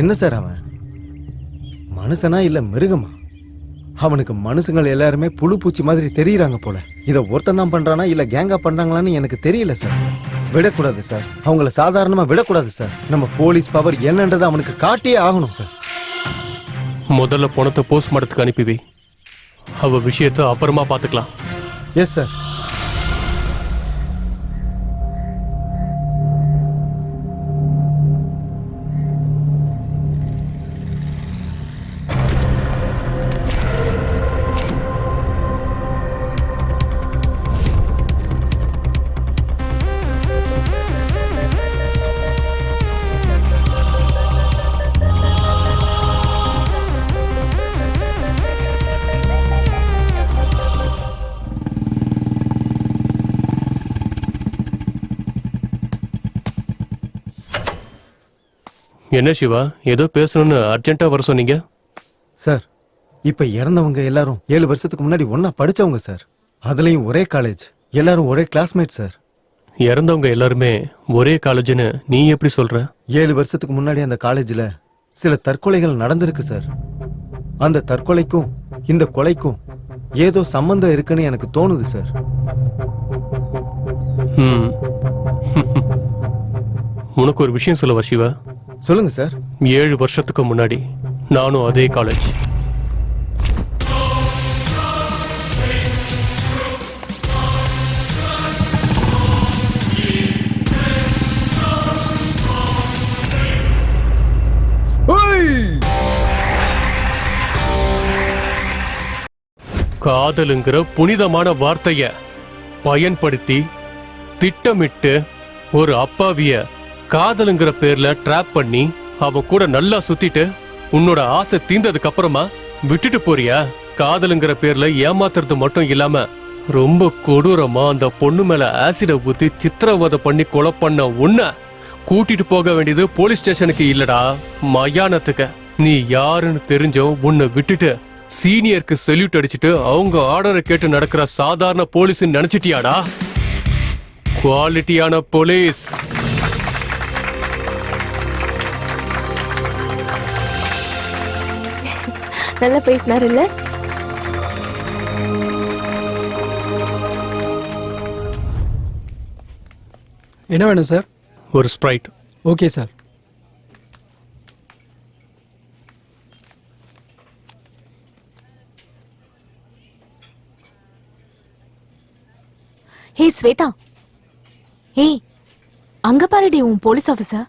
என்ன சார் அவன்? மனுஷனா இல்ல மிருகமா? அவனுக்கு மனுஷங்கள் எல்லாருமே புழு பூச்சி மாதிரி தெரியறாங்க போல. இதை ஒருத்தன் தான் பண்றானா இல்ல கேங்கா பண்றாங்களான்னு எனக்கு தெரியல சார். விடக்கூடாது சார். அவங்கள சாதாரணமா விடக்கூடாது சார். நம்ம போலீஸ் பவர் என்னன்றதை அவனுக்கு காட்டியே ஆகணும் சார். முதல்ல பணத்தை போஸ்ட்மார்ட்டத்துக்கு அனுப்பி வை. அவ விஷயத்தை அப்புறமா பார்த்துக்கலாம். எஸ் சார் என்ன சிவா ஏதோ பேசணும்னு அர்ஜென்ட்டா வர சொன்னீங்க? சார் இப்ப இறந்தவங்க எல்லாரும் ஏழு வருஷத்துக்கு முன்னாடி ஒண்ணா படிச்சவங்க சார். அதுலயும் ஒரே காலேஜ் எல்லாரும் ஒரே கிளாஸ்மேட் சார். இறந்தவங்க எல்லாருமே ஒரே காலேஜ்னு நீ எப்படி சொல்ற? ஏழு வருஷத்துக்கு முன்னாடி அந்த காலேஜ்ல சில தற்கொலைகள் நடந்திருக்கு சார். அந்த தற்கொலைக்கும் இந்த கொலைக்கும் ஏதோ சம்பந்தம் இருக்குன்னு எனக்கு தோணுது சார். உனக்கு ஒரு விஷயம் சொல்லவா சிவா? சொல்லுங்க சார். ஏழு வருஷத்துக்கு முன்னாடி நானும் அதே காலேஜ் காதலுங்கிற புனிதமான வார்த்தைய பயன்படுத்தி திட்டமிட்டு ஒரு அப்பாவிய காதலுங்கிற பேர்ல ட்ராப் பண்ணி அவன் கூட நல்லா சுத்திட்டு உன்னோட ஆசை தீந்ததுக்கு அப்புறமா விட்டுட்டு போறியா? காதலுங்கிற பேர்ல ஏமாத்துறது மட்டும் இல்லாம ரொம்ப கொடூரமா அந்த பொண்ணு மேல ஆசிட ஊத்தி சித்திரவதை பண்ணி கொலை பண்ண உன்னை கூட்டிட்டு போக வேண்டியது போலீஸ் ஸ்டேஷனுக்கு இல்லடா மயானத்துக்கு. நீ யாருன்னு தெரிஞ்சும் உன்னை விட்டுட்டு சீனியருக்கு செல்யூட் அடிச்சுட்டு அவங்க ஆர்டரை கேட்டு நடக்கிற சாதாரண போலீஸ் நினைச்சிட்டியாடா? குவாலிட்டியான போலீஸ் நல்லா பேசினார் இல்ல? என்ன வேணும் சார் ஒரு Sprite okay sir hey Shweta ஏய் அங்க பாருடி உன் போலீஸ் ஆபீசர்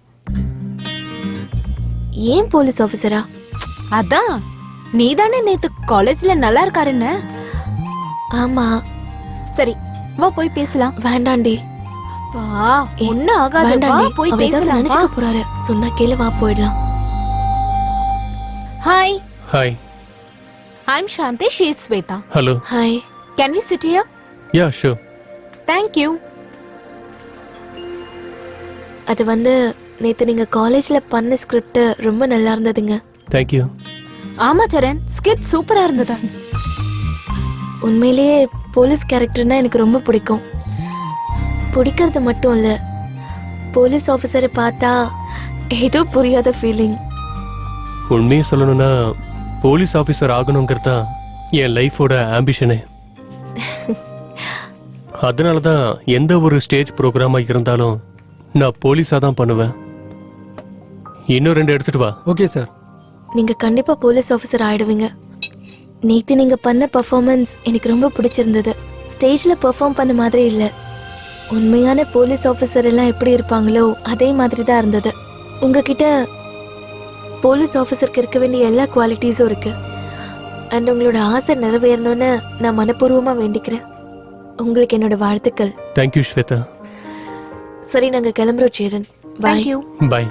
ஏன் போலீஸ் ஆபீசரா அதான். நீதானே நேத்து காலேஜ்ல நல்லா இருக்காருன்னு? ஆமா. சரி வா போய் பேசலாம். வேண்டாண்டி. வா ஒண்ணு ஆகாது. வா வேண்டாண்டி. போய் பேசலாம் வா. நினைச்சுக்க போறாரு. சொன்னா கேளு வா போயிடலாம். Hi hi I'm Shanti she is Shweta hello hi can we sit here ya sure thank you அது வந்து நேத்து நீங்க காலேஜ்ல பண்ண ஸ்கிரிப்ட் ரொம்ப நல்லா இருந்ததுங்க. தேங்க்யூ ஆமா சரண் ஸ்கிட் சூப்பரா இருந்தது. உண்மையிலேயே போலீஸ் கேரக்டர்னா எனக்கு ரொம்ப பிடிக்கும். பிடிக்கிறது மட்டும் இல்ல போலீஸ் ஆபீசரை பார்த்தா ஏதோ புரியாத ஃபீலிங் உண்மையை சொல்லணும்னா போலீஸ் ஆஃபீஸர் ஆகணுங்கிறது தான் என் லைஃபோட ஆம்பிஷனே அதனால தான் எந்த ஒரு ஸ்டேஜ் ப்ரோக்ராமாக இருந்தாலும் நான் போலீஸாக தான் பண்ணுவேன். இன்னும் ரெண்டு எடுத்துட்டு வா. ஓகே சார் நீங்க கண்டிப்பா போலீஸ் ஆபீசர் ஆயிடுவீங்க. நேத்து நீங்க பண்ண பெர்ஃபார்மன்ஸ் எனக்கு ரொம்ப பிடிச்சிருந்தது. ஸ்டேஜ்ல பெர்ஃபார்ம் பண்ண மாதிரி இல்ல. உண்மையான போலீஸ் ஆபீசர் எல்லாம் எப்படி இருப்பாங்களோ அதே மாதிரி தான் இருந்தது. உங்ககிட்ட போலீஸ் ஆபீசருக்கு இருக்க வேண்டிய எல்லா குவாலிட்டிஸும் இருக்கு. அண்ட் உங்களோட ஆசை நிறைவேறணும்னு நான் மனப்பூர்வமா வேண்டிக்கிறேன். உங்களுக்கு என்னோட வாழ்த்துக்கள். தேங்க்யூ ஸ்வேதா சரி நாங்க கிளம்புறோம் Cheran. Bye you bye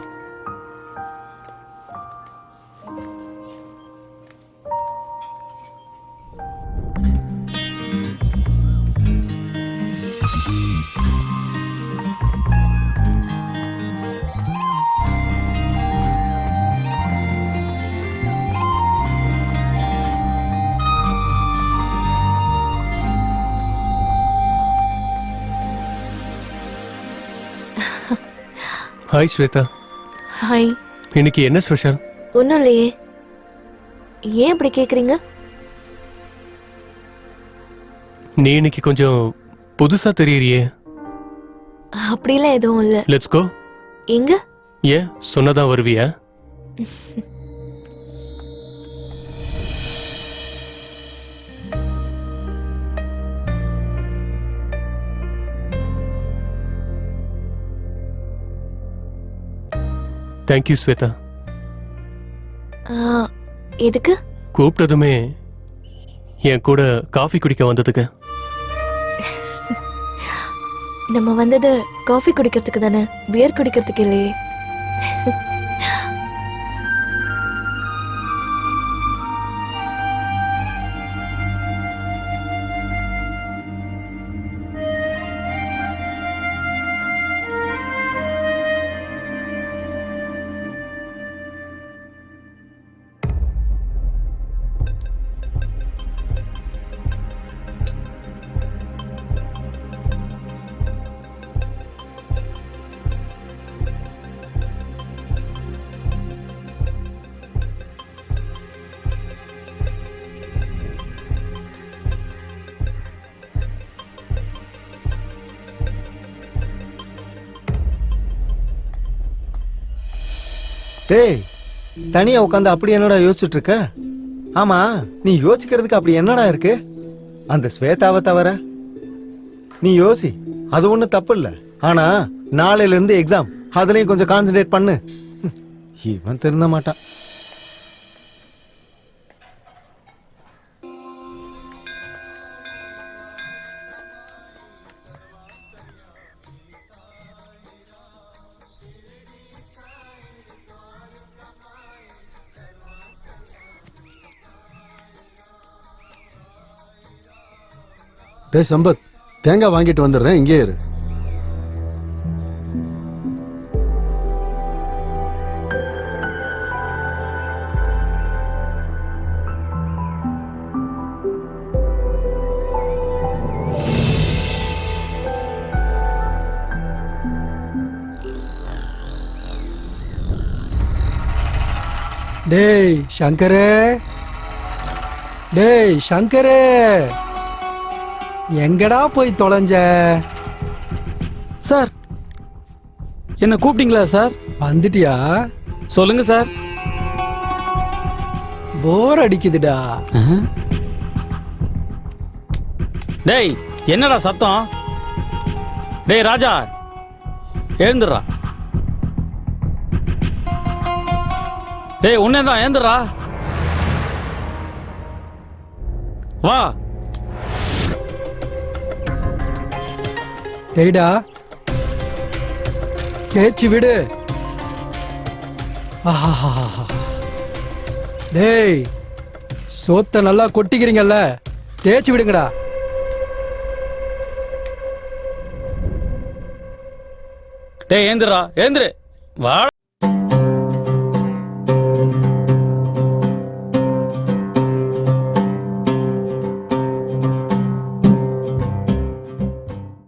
hi Shweta hi இன்னைக்கு என்ன ஸ்பெஷல் ஒன்றும் இல்லையே. ஏன் இப்படி கேக்குறீங்க? நீ இன்னைக்கு கொஞ்சம் புதுசா தெரியறியே. அப்படிலாம் எதுவும் இல்லை. லெட்ஸ் கோ எங்க? ஏன்? சொன்னதான் வருவியா? தேங்க்யூ ஸ்வேதா ஆ, எதுக்கு? கூப்பிட்டதுமே என் கூட காஃபி குடிக்க வந்ததுக்கு. நம்ம வந்தது காஃபி குடிக்கிறதுக்கு தானே பியர் குடிக்கிறதுக்கு இல்லையே. டேய் தனியா உட்காந்து அப்படி என்னடா யோசிச்சுட்டு இருக்க? ஆமா நீ யோசிக்கிறதுக்கு அப்படி என்னடா இருக்கு? அந்த ஸ்வேதாவை தவிர. நீ யோசி அது ஒன்றும் தப்பு இல்லை. ஆனா நாளையில இருந்து எக்ஸாம் அதுலயும் கொஞ்சம் கான்சென்ட்ரேட் பண்ணு. இவன் திருந்த மாட்டான். டேய் சம்பத் தேங்காய் வாங்கிட்டு வந்துடுறேன் இங்கே இரு. டேய் சங்கரே. டேய் சங்கரே. எங்கடா போய் தொலைஞ்ச? சார் என்ன கூப்பிட்டீங்களா சார்? வந்துட்டியா? சொல்லுங்க சார். போர் அடிக்குதுடா. டேய் என்னடா சத்தம்? டேய் ராஜா எழுந்துடுறா. டேய் உன்னே தான் எழுந்துடுறா. வா. டெய்டா. கேச்சு விடு. டேய் சோத்த நல்லா கொட்டிக்கிறீங்கல்ல. தேய்ச்சி விடுங்கடா. டேய் ஏந்திரா ஏந்திரு. வாடா.